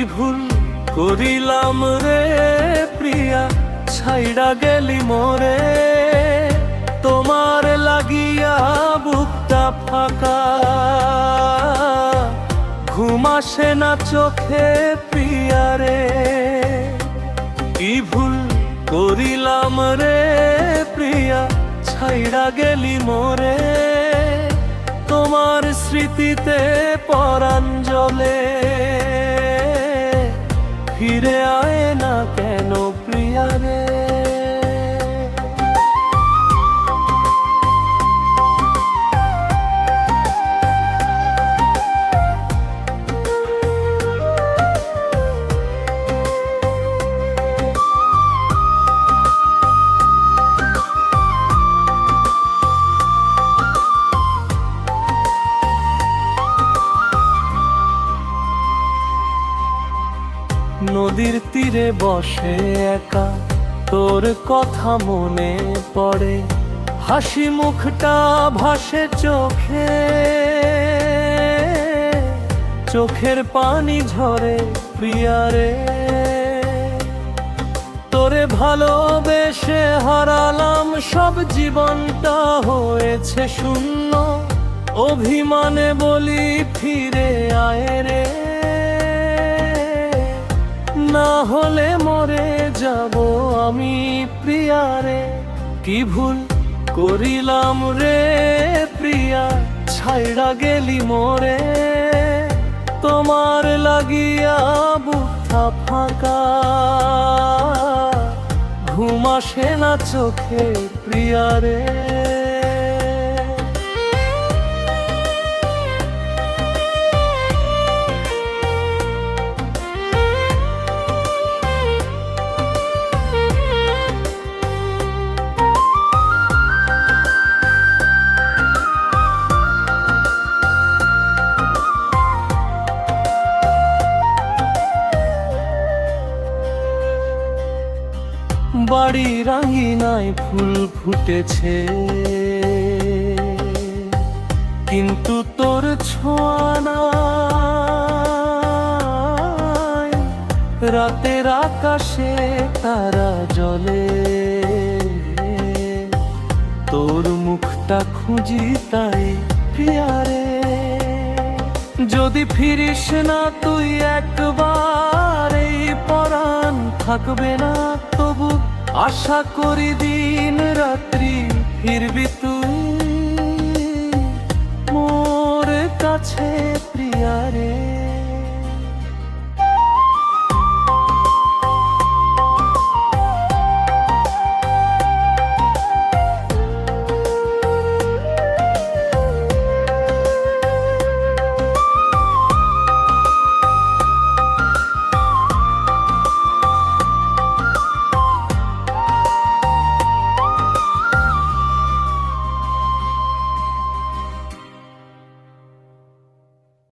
ভুল করিলাম রে প্রিয়া? ছাইড়া গেলি মোরে। তোমার লাগিয়া বুকটা ফাঁকা। ঘুম আসে না চোখে প্রিয়া রে। কি ভুল করিলাম রে প্রিয়া? ছাইড়া গেলি মোরে। তোমার স্মৃতিতে পরাঞ্জলে ফিরে আয় না কেন? নদীর তীরে বসে একা, তোর কথা মনে পড়ে, হাসি মুখটা ভাসে চোখে। চোখের পানি ঝরে প্রিয়ারে তোরে ভালোবেসে হারালাম সব জীবনটা, হয়েছে শূন্য, অভিমানে বলি ফিরে আয় রে। না হলে মরে যাব আমি প্রিয়ারে। কি ভুল করিলাম রে প্রিয়া, ছাইড়া গেলি মোরে। তোমার লাগিয়া বুথা ফাঁকা। ঘুম আসে না চোখে প্রিয়ারে। বাড়ি রাঙিনায় ফুল ফুটেছে। কিন্তু তোর ছোঁয়া নাই। রাতের আকাশে তারা জলে তোর মুখটা খুঁজি তাই প্রিয়ারে যদি ফিরিস না তুই একবার, এই পরাণ থাকবে না তবু আশা করি দিন রাত্রি ফিরবি তুই। মোর কাছে